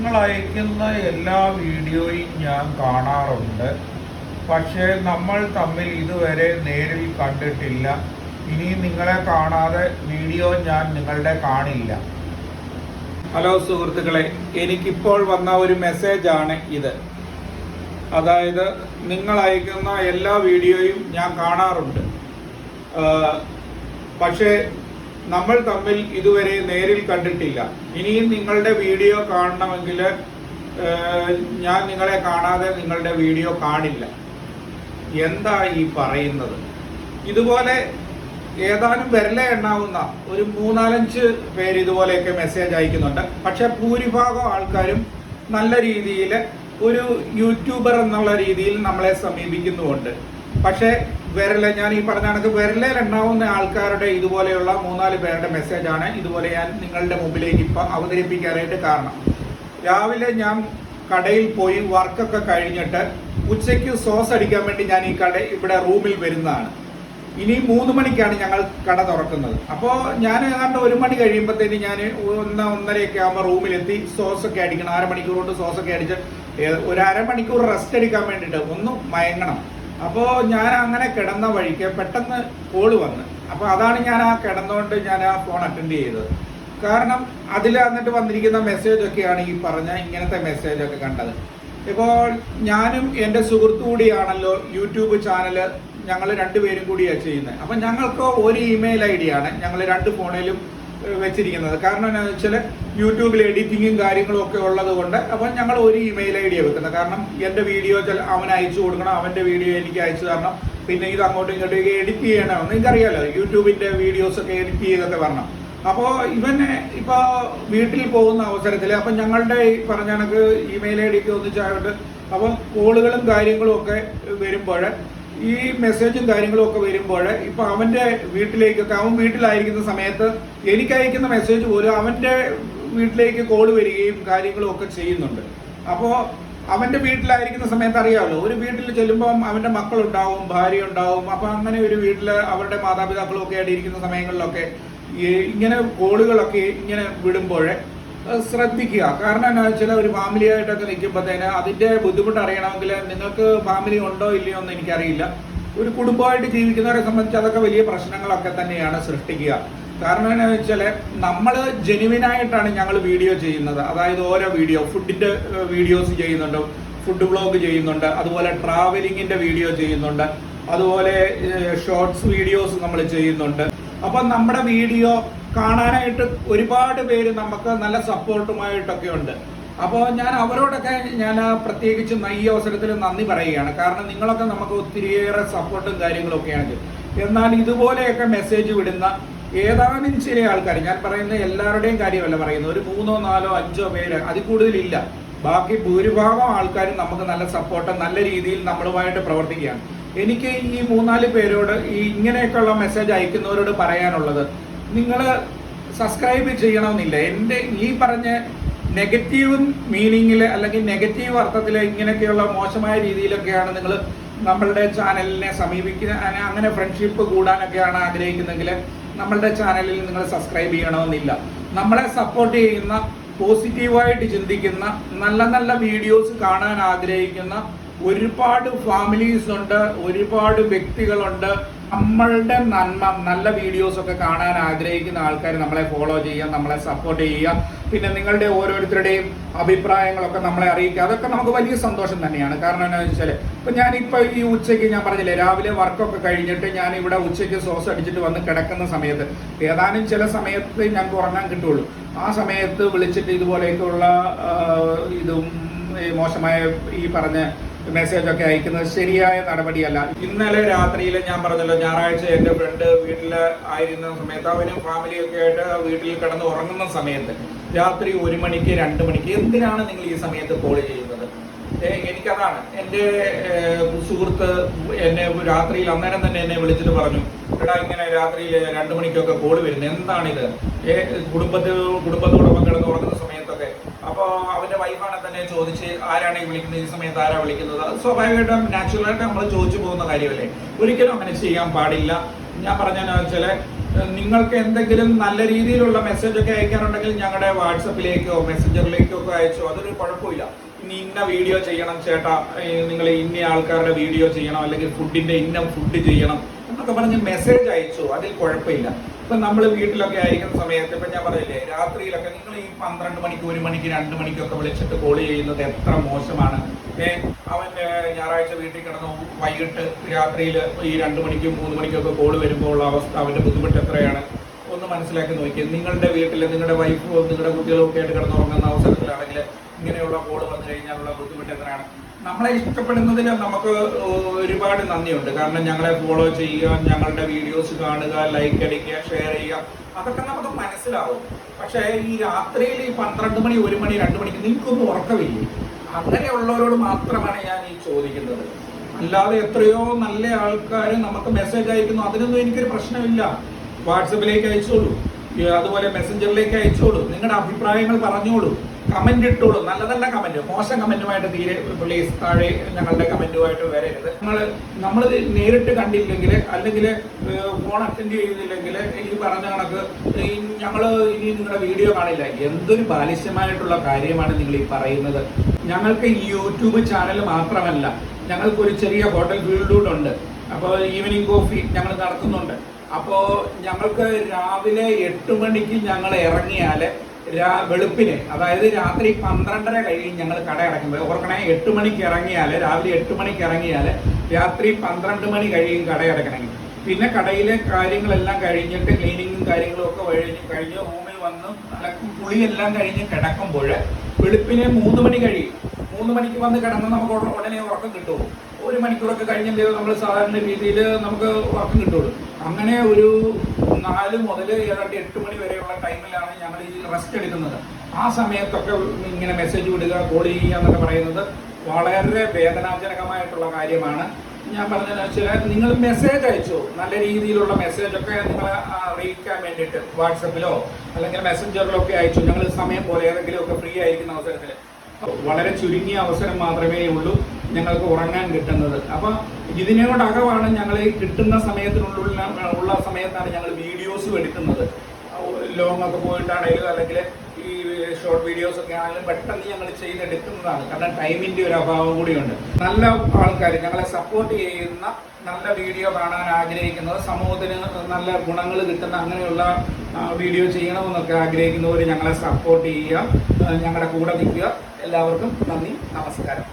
നിങ്ങൾ അയക്കുന്ന എല്ലാ വീഡിയോയും ഞാൻ കാണാറുണ്ട്. പക്ഷേ നമ്മൾ തമ്മിൽ ഇതുവരെ നേരിൽ കണ്ടിട്ടില്ല. ഇനി നിങ്ങളെ കാണാതെ വീഡിയോ ഞാൻ നിങ്ങളുടെ കാണില്ല. ഹലോ സുഹൃത്തുക്കളെ എനിക്കിപ്പോൾ വന്ന ഒരു മെസ്സേജാണ് ഇത്. അതായത് നിങ്ങൾ അയക്കുന്ന എല്ലാ വീഡിയോയും ഞാൻ കാണാറുണ്ട്. പക്ഷേ നമ്മൾ തമ്മിൽ ഇതുവരെ നേരിൽ കണ്ടിട്ടില്ല. ഇനിയും നിങ്ങളുടെ വീഡിയോ കാണണമെങ്കിൽ ഞാൻ നിങ്ങളെ കാണാതെ നിങ്ങളുടെ വീഡിയോ കാണില്ല. എന്താ ഈ പറയുന്നത്? ഇതുപോലെ ഏതാനും വിരലെ എണ്ണാവുന്ന ഒരു മൂന്നാലഞ്ച് പേര് ഇതുപോലെയൊക്കെ മെസ്സേജ് അയക്കുന്നുണ്ട്. പക്ഷെ ഭൂരിഭാഗം ആൾക്കാരും നല്ല രീതിയിൽ ഒരു യൂട്യൂബർ എന്നുള്ള രീതിയിൽ നമ്മളെ സമീപിക്കുന്നുമുണ്ട്. പക്ഷേ വിരൽ ഞാൻ ഈ പറഞ്ഞ കണക്ക് വിരലിൽ എണ്ണാവുന്ന ആൾക്കാരുടെ ഇതുപോലെയുള്ള മൂന്നാൽ പേരുടെ മെസ്സേജാണ് ഇതുപോലെ ഞാൻ നിങ്ങളുടെ മുമ്പിലേക്ക് ഇപ്പം അവതരിപ്പിക്കാനായിട്ട് കാരണം. രാവിലെ ഞാൻ കടയിൽ പോയി വർക്കൊക്കെ കഴിഞ്ഞിട്ട് ഉച്ചയ്ക്ക് സോസ് അടിക്കാൻ വേണ്ടി ഞാൻ ഈ കട ഇവിടെ റൂമിൽ വരുന്നതാണ്. ഇനി മൂന്ന് മണിക്കാണ് ഞങ്ങൾ കട തുറക്കുന്നത്. അപ്പോൾ ഞാൻ ഏതാണ്ട് ഒരു മണി കഴിയുമ്പോഴത്തേന് ഞാൻ ഒന്ന് ഒന്നരയൊക്കെ ആകുമ്പോൾ റൂമിലെത്തി സോസ് ഒക്കെ അടിക്കണം. അരമണിക്കൂർ കൊണ്ട് സോസ് ഒക്കെ അടിച്ച് ഒരു അരമണിക്കൂർ റെസ്റ്റ് എടുക്കാൻ വേണ്ടിയിട്ട് ഒന്ന് മയങ്ങണം. അപ്പോൾ ഞാൻ അങ്ങനെ കിടന്ന വഴിക്ക് പെട്ടെന്ന് കോൾ വന്ന്. അപ്പോൾ അതാണ് ഞാൻ ആ കിടന്നുകൊണ്ട് ഞാൻ ആ ഫോൺ അറ്റൻഡ് ചെയ്തത്. കാരണം അതിൽ എന്നിട്ട് വന്നിരിക്കുന്ന മെസ്സേജ് ഒക്കെയാണ് ഈ പറഞ്ഞ ഇങ്ങനത്തെ മെസ്സേജ് ഒക്കെ കണ്ടത്. ഇപ്പോൾ ഞാനും എന്റെ സുഹൃത്തു കൂടിയാണല്ലോ യൂട്യൂബ് ചാനൽ ഞങ്ങൾ രണ്ടുപേരും കൂടിയാണ് ചെയ്യുന്നത് അപ്പം ഞങ്ങൾക്ക് ഒരു ഇമെയിൽ ഐ ആണ്. ഞങ്ങൾ രണ്ട് ഫോണിലും വെച്ചിരിക്കുന്നത്. കാരണം എന്താണെന്ന് വെച്ചാൽ യൂട്യൂബിൽ എഡിറ്റിങ്ങും കാര്യങ്ങളും ഒക്കെ ഉള്ളത് കൊണ്ട് അപ്പം ഞങ്ങൾ ഒരു ഇമെയിൽ ഐ ഡിയാണ് വെക്കുന്നത്. കാരണം എന്റെ വീഡിയോ ചില അവൻ അയച്ചു കൊടുക്കണം അവന്റെ വീഡിയോ എനിക്ക് അയച്ചു തരണം പിന്നെ ഇത് അങ്ങോട്ടും ഇങ്ങോട്ടും എഡിറ്റ് നിങ്ങൾക്ക് നിങ്ങൾക്കറിയാലോ യൂട്യൂബിന്റെ വീഡിയോസൊക്കെ എഡിറ്റ് ചെയ്തൊക്കെ വരണം. അപ്പോൾ ഇവനെ ഇപ്പോൾ വീട്ടിൽ പോകുന്ന അവസരത്തിൽ അപ്പം ഞങ്ങളുടെ ഈ പറഞ്ഞ കണക്ക് ഇമെയിൽ ഐ ഡിക്ക് ഒന്നിച്ചായിട്ട് അപ്പം കോളുകളും കാര്യങ്ങളും ഒക്കെ വരുമ്പോൾ ഈ മെസ്സേജും കാര്യങ്ങളും ഒക്കെ വരുമ്പോൾ ഇപ്പൊ അവന്റെ വീട്ടിലേക്കൊക്കെ അവൻ വീട്ടിലായിരിക്കുന്ന സമയത്ത് എനിക്ക് അയക്കുന്ന മെസ്സേജ് പോലും അവന്റെ വീട്ടിലേക്ക് കോൾ വരികയും കാര്യങ്ങളും ഒക്കെ ചെയ്യുന്നുണ്ട്. അപ്പോൾ അവന്റെ വീട്ടിലായിരിക്കുന്ന സമയത്ത് അറിയാമല്ലോ ഒരു വീട്ടിൽ ചെല്ലുമ്പോൾ അവന്റെ മക്കളുണ്ടാവും ഭാര്യ ഉണ്ടാവും അപ്പൊ അങ്ങനെ ഒരു വീട്ടിൽ അവരുടെ മാതാപിതാക്കളും ഒക്കെ ആയിട്ട് ഇരിക്കുന്ന സമയങ്ങളിലൊക്കെ ഇങ്ങനെ കോളുകളൊക്കെ ഇങ്ങനെ വിടുമ്പോൾ ശ്രദ്ധിക്കുക. കാരണം എന്താ വെച്ചാൽ ഒരു ഫാമിലി ആയിട്ടൊക്കെ നിൽക്കുമ്പോഴത്തേന് അതിന്റെ ബുദ്ധിമുട്ട് അറിയണമെങ്കിൽ നിങ്ങൾക്ക് ഫാമിലി ഉണ്ടോ ഇല്ലയോ എന്ന് എനിക്കറിയില്ല. ഒരു കുടുംബമായിട്ട് ജീവിക്കുന്നവരെ സംബന്ധിച്ച് അതൊക്കെ വലിയ പ്രശ്നങ്ങളൊക്കെ തന്നെയാണ് സൃഷ്ടിക്കുക. കാരണം എന്താ വെച്ചാൽ നമ്മൾ ജെനുവിനായിട്ടാണ് ഞങ്ങൾ വീഡിയോ ചെയ്യുന്നത്. അതായത് ഓരോ വീഡിയോ ഫുഡിന്റെ വീഡിയോസ് ചെയ്യുന്നുണ്ട് ഫുഡ് ബ്ലോഗ് ചെയ്യുന്നുണ്ട് അതുപോലെ ട്രാവലിങ്ങിന്റെ വീഡിയോ ചെയ്യുന്നുണ്ട് അതുപോലെ ഷോർട്സ് വീഡിയോസ് നമ്മൾ ചെയ്യുന്നുണ്ട്. അപ്പൊ നമ്മുടെ വീഡിയോ കാണാനായിട്ട് ഒരുപാട് പേര് നമുക്ക് നല്ല സപ്പോർട്ടുമായിട്ടൊക്കെ ഉണ്ട്. അപ്പോൾ ഞാൻ അവരോടൊക്കെ ഞാൻ പ്രത്യേകിച്ച് ഈ അവസരത്തിൽ നന്ദി പറയുകയാണ്. കാരണം നിങ്ങളൊക്കെ നമുക്ക് ഒത്തിരിയേറെ സപ്പോർട്ടും കാര്യങ്ങളൊക്കെയാണ് എന്നാൽ ഇതുപോലെയൊക്കെ മെസ്സേജ് വിടുന്ന ഏതാനും ചില ആൾക്കാർ ഞാൻ പറയുന്ന എല്ലാവരുടെയും കാര്യമല്ല പറയുന്നത്. ഒരു മൂന്നോ നാലോ അഞ്ചോ പേര് അതിൽ കൂടുതലില്ല. ബാക്കി ഭൂരിഭാഗം ആൾക്കാരും നമുക്ക് നല്ല സപ്പോർട്ട് നല്ല രീതിയിൽ നമ്മളുമായിട്ട് പ്രവർത്തിക്കുകയാണ്. എനിക്ക് ഈ മൂന്നാൽ പേരോട് ഈ ഇങ്ങനെയൊക്കെയുള്ള മെസ്സേജ് അയക്കുന്നവരോട് പറയാനുള്ളത് നിങ്ങൾ സബ്സ്ക്രൈബ് ചെയ്യണമെന്നില്ല. എന്റെ ഈ പറഞ്ഞ നെഗറ്റീവ് മീനിങ്ങിൽ അല്ലെങ്കിൽ നെഗറ്റീവ് അർത്ഥത്തിൽ ഇങ്ങനെയൊക്കെയുള്ള മോശമായ രീതിയിലൊക്കെയാണ് നിങ്ങൾ നമ്മളുടെ ചാനലിനെ സമീപിക്കുന്ന അങ്ങനെ ഫ്രണ്ട്ഷിപ്പ് കൂടാനൊക്കെയാണ് ആഗ്രഹിക്കുന്നതെങ്കിൽ നമ്മളുടെ ചാനലിൽ നിങ്ങൾ സബ്സ്ക്രൈബ് ചെയ്യണമെന്നില്ല. നമ്മളെ സപ്പോർട്ട് ചെയ്യുന്ന പോസിറ്റീവായിട്ട് ചിന്തിക്കുന്ന നല്ല നല്ല വീഡിയോസ് കാണാൻ ആഗ്രഹിക്കുന്ന ഒരുപാട് ഫാമിലീസ് ഉണ്ട് ഒരുപാട് വ്യക്തികളുണ്ട്. നമ്മളുടെ നന്മ നല്ല വീഡിയോസ് ഒക്കെ കാണാൻ ആഗ്രഹിക്കുന്ന ആൾക്കാർ നമ്മളെ ഫോളോ ചെയ്യുക നമ്മളെ സപ്പോർട്ട് ചെയ്യുക. പിന്നെ നിങ്ങളുടെ ഓരോരുത്തരുടെയും അഭിപ്രായങ്ങളൊക്കെ നമ്മളെ അറിയിക്കുക. അതൊക്കെ നമുക്ക് വലിയ സന്തോഷം തന്നെയാണ്. കാരണം എന്താണെന്ന് വെച്ചാൽ ഇപ്പം ഞാനിപ്പോൾ ഈ ഉച്ചയ്ക്ക് ഞാൻ പറഞ്ഞില്ലേ രാവിലെ വർക്കൊക്കെ കഴിഞ്ഞിട്ട് ഞാൻ ഇവിടെ ഉച്ചയ്ക്ക് സോസ് അടിച്ചിട്ട് വന്ന് കിടക്കുന്ന സമയത്ത് ഏതാനും ചില സമയത്ത് ഞാൻ ഉറങ്ങാൻ കിട്ടുള്ളൂ. ആ സമയത്ത് വിളിച്ചിട്ട് ഇതുപോലെയൊക്കെയുള്ള ഇതും മോശമായ ഈ പറഞ്ഞ മെസ്സേജ് ഒക്കെ അയക്കുന്നത് ശരിയായ നടപടിയല്ല. ഇന്നലെ രാത്രിയിൽ ഞാൻ പറഞ്ഞല്ലോ ഞായറാഴ്ച എന്റെ ഫ്രണ്ട് വീട്ടിൽ ആയിരുന്ന. സമയത്ത് അവനും ഫാമിലിയൊക്കെ ആയിട്ട് വീട്ടിൽ കിടന്ന് ഉറങ്ങുന്ന സമയത്ത് രാത്രി ഒരു മണിക്ക് രണ്ട് മണിക്ക് എന്തിനാണ് നിങ്ങൾ ഈ സമയത്ത് കോൾ ചെയ്യുന്നത്? എനിക്കതാണ്. എന്റെ സുഹൃത്ത് എന്നെ രാത്രിയിൽ അന്നേരം തന്നെ എന്നെ വിളിച്ചിട്ട് പറഞ്ഞു എടാ ഇങ്ങനെ രാത്രി രണ്ട് മണിക്കൊക്കെ കോൾ വരുന്നത് എന്താണിത് കുടുംബത്തിൽ കുടുംബത്തോടൊപ്പം കിടന്ന് ഉറങ്ങുന്ന സമയത്തൊക്കെ അപ്പോൾ അവന്റെ വൈഫാണ് തന്നെ ചോദിച്ച് ആരാണ് ഈ വിളിക്കുന്നത്? ഈ സമയത്ത് ആരാ വിളിക്കുന്നത്? അത് സ്വാഭാവികമായിട്ടും നാച്ചുറലായിട്ട് നമ്മൾ ചോദിച്ചു പോകുന്ന കാര്യമല്ലേ? ഒരിക്കലും അങ്ങനെ ചെയ്യാൻ പാടില്ല. ഞാൻ പറഞ്ഞതെന്ന് വെച്ചാൽ നിങ്ങൾക്ക് എന്തെങ്കിലും നല്ല രീതിയിലുള്ള മെസ്സേജ് ഒക്കെ അയക്കാറുണ്ടെങ്കിൽ ഞങ്ങളുടെ വാട്സപ്പിലേക്കോ മെസ്സഞ്ചറിലേക്കോ ഒക്കെ അയച്ചോ അതൊരു കുഴപ്പമില്ല. ഇനി ഇന്ന വീഡിയോ ചെയ്യണം ചേട്ടാ. നിങ്ങൾ ഇന്ന ആൾക്കാരുടെ വീഡിയോ ചെയ്യണം അല്ലെങ്കിൽ ഫുഡിന്റെ ഇന്ന ഫുഡ് ചെയ്യണം. എന്നൊക്കെ പറഞ്ഞ് മെസ്സേജ് അയച്ചു. അതിൽ കുഴപ്പമില്ല. ഇപ്പൊ നമ്മൾ വീട്ടിലൊക്കെ ആയിരിക്കുന്ന സമയത്ത് ഇപ്പൊ ഞാൻ പറയില്ലേ രാത്രിയിലൊക്കെ നിങ്ങൾ ഈ പന്ത്രണ്ട് മണിക്ക് ഒരു മണിക്ക് രണ്ട് മണിക്കൊക്കെ വിളിച്ചിട്ട് കോൾ ചെയ്യുന്നത് എത്ര മോശമാണ്. ഏ അവൻ ഞായറാഴ്ച വീട്ടിൽ കിടന്നു വൈകിട്ട് രാത്രിയിൽ ഈ രണ്ട് മണിക്കും മൂന്ന് മണിക്കൊക്കെ കോൾ വരുമ്പോൾ ഉള്ള അവസ്ഥ അവന്റെ ബുദ്ധിമുട്ട് എത്രയാണ്? ഒന്ന് മനസ്സിലാക്കി നോക്കി. നിങ്ങളുടെ വീട്ടിൽ നിങ്ങളുടെ വൈഫോ നിങ്ങളുടെ കുട്ടികളൊക്കെ ആയിട്ട് കിടന്നുറങ്ങുന്ന അവസരത്തിലാണെങ്കിൽ ഇങ്ങനെയുള്ള കോൾ വന്നു കഴിഞ്ഞാലുള്ള ബുദ്ധിമുട്ട് എത്രയാണ്? നമ്മളെ ഇഷ്ടപ്പെടുന്നതിൽ നമുക്ക് ഒരുപാട് നന്ദിയുണ്ട്. കാരണം ഞങ്ങളെ ഫോളോ ചെയ്യുക ഞങ്ങളുടെ വീഡിയോസ് കാണുക ലൈക്ക് അടിക്കുക ഷെയർ ചെയ്യുക അതൊക്കെ നമുക്ക് മനസ്സിലാവും. പക്ഷേ ഈ രാത്രിയിൽ ഈ പന്ത്രണ്ട് മണി ഒരു മണി രണ്ട് മണിക്ക് നിങ്ങൾക്കൊന്നും ഉറക്കമില്ലേ? അങ്ങനെയുള്ളവരോട് മാത്രമാണ് ഞാൻ ഈ ചോദിക്കുന്നത്. അല്ലാതെ എത്രയോ നല്ല ആൾക്കാർ നമുക്ക് മെസ്സേജ് അയക്കുന്നു. അതിനൊന്നും എനിക്കൊരു പ്രശ്നമില്ല. വാട്സപ്പിലേക്ക് അയച്ചോളൂ. അതുപോലെ മെസ്സഞ്ചറിലേക്ക് അയച്ചോളൂ. നിങ്ങളുടെ അഭിപ്രായങ്ങൾ പറഞ്ഞോളൂ. കമന്റ് ഇട്ടോളൂ. നല്ല നല്ല കമന്റ് മോശം കമന്റുമായിട്ട് തീരെ പ്ലീസ് താഴെ ഞങ്ങളുടെ കമന്റുമായിട്ട് വരരുത്. നമ്മൾ നമ്മൾ നേരിട്ട് കണ്ടില്ലെങ്കിൽ അല്ലെങ്കിൽ ഫോൺ അറ്റൻഡ് ചെയ്തില്ലെങ്കിൽ ഈ പറഞ്ഞ കണക്ക് ഞങ്ങൾ ഇനി നിങ്ങളുടെ വീഡിയോ കാണില്ല. എന്തൊരു ബാലിശ്യമായിട്ടുള്ള കാര്യമാണ് നിങ്ങൾ ഈ പറയുന്നത്. ഞങ്ങൾക്ക് ഈ യൂട്യൂബ് ചാനൽ മാത്രമല്ല ഞങ്ങൾക്ക് ഒരു ചെറിയ ഹോട്ടൽ ഫീൽഡ് ഉണ്ട്. അപ്പോൾ ഈവനിങ് കോഫി ഞങ്ങൾ നടത്തുന്നുണ്ട്. അപ്പോൾ ഞങ്ങൾക്ക് രാവിലെ എട്ട് മണിക്ക് ഞങ്ങൾ ഇറങ്ങിയാൽ രാ- വെളുപ്പിന് അതായത് രാത്രി പന്ത്രണ്ടര കഴിയും ഞങ്ങൾ കട അടയ്ക്കുമ്പോൾ ഓർക്കണേ എട്ട് മണിക്ക് ഇറങ്ങിയാൽ രാവിലെ എട്ട് മണിക്ക് ഇറങ്ങിയാൽ രാത്രി പന്ത്രണ്ട് മണി കഴിയും കട അടയ്ക്കണമെങ്കിൽ. പിന്നെ കടയിലെ കാര്യങ്ങളെല്ലാം കഴിഞ്ഞിട്ട് ക്ലീനിങ്ങും കാര്യങ്ങളും ഒക്കെ കഴിഞ്ഞ് കഴിഞ്ഞ് റൂമിൽ വന്ന് അലക്കും കുളിയെല്ലാം കഴിഞ്ഞ് കിടക്കുമ്പോൾ വെളുപ്പിനെ മൂന്ന് മണി കഴിയും. മൂന്ന് മണിക്ക് വന്ന് കിടന്ന് നമുക്ക് ഉടനെ ഉറക്കം കിട്ടുള്ളൂ. ഒരു മണിക്കൂറൊക്കെ കഴിഞ്ഞല്ലേ നമ്മൾ സാധാരണ രീതിയിൽ നമുക്ക് ഉറക്കം കിട്ടുള്ളൂ. അങ്ങനെ ഒരു നാല് മുതൽ ഏതാണ്ട് എട്ട് മണി വരെയുള്ള ടൈമിലാണ് ഞങ്ങൾ ഈ റെസ്റ്റ് എടുക്കുന്നത്. ആ സമയത്തൊക്കെ ഇങ്ങനെ മെസ്സേജ് വിടുക കോൾ ചെയ്യുക എന്നൊക്കെ പറയുന്നത് വളരെ വേദനാജനകമായിട്ടുള്ള കാര്യമാണ്. ഞാൻ പറഞ്ഞതെന്ന് വെച്ചാൽ നിങ്ങൾ മെസ്സേജ് അയച്ചു? നല്ല രീതിയിലുള്ള മെസ്സേജൊക്കെ നിങ്ങൾ അറിയിക്കാൻ വേണ്ടിയിട്ട് വാട്സപ്പിലോ അല്ലെങ്കിൽ മെസ്സഞ്ചറിലോ ഒക്കെ അയച്ചു? ഞങ്ങൾ സമയം പോലെ ഏതെങ്കിലും ഒക്കെ ഫ്രീ ആയിരിക്കുന്ന അവസരത്തിൽ. വളരെ ചുരുങ്ങിയ അവസരം മാത്രമേ ഉള്ളൂ ഞങ്ങൾക്ക് ഉറങ്ങാൻ കിട്ടുന്നത്. അപ്പൊ ഇതിനോടകമാണ് ഞങ്ങൾ കിട്ടുന്ന സമയത്തിനുള്ള ഉള്ള സമയത്താണ് ഞങ്ങൾ വീഡിയോസും എടുക്കുന്നത്. ലോങ് ഒക്കെ പോയിട്ടാണെങ്കിലും അല്ലെങ്കിൽ ഈ ഷോർട്ട് വീഡിയോസ് ഒക്കെ ആണെങ്കിലും പെട്ടെന്ന് ഞങ്ങൾ ചെയ്തെടുക്കുന്നതാണ് കാരണം ടൈമിന്റെ ഒരു അഭാവം കൂടിയുണ്ട്. നല്ല ആൾക്കാർ ഞങ്ങളെ സപ്പോർട്ട് ചെയ്യുന്ന നല്ല വീഡിയോ കാണാൻ ആഗ്രഹിക്കുന്നത് സമൂഹത്തിന് നല്ല ഗുണങ്ങൾ കിട്ടുന്ന അങ്ങനെയുള്ള വീഡിയോ ചെയ്യണമെന്നൊക്കെ ആഗ്രഹിക്കുന്നവർ ഞങ്ങളെ സപ്പോർട്ട് ചെയ്യുക ഞങ്ങളുടെ കൂടെ നിൽക്കുക. എല്ലാവർക്കും നന്ദി നമസ്കാരം.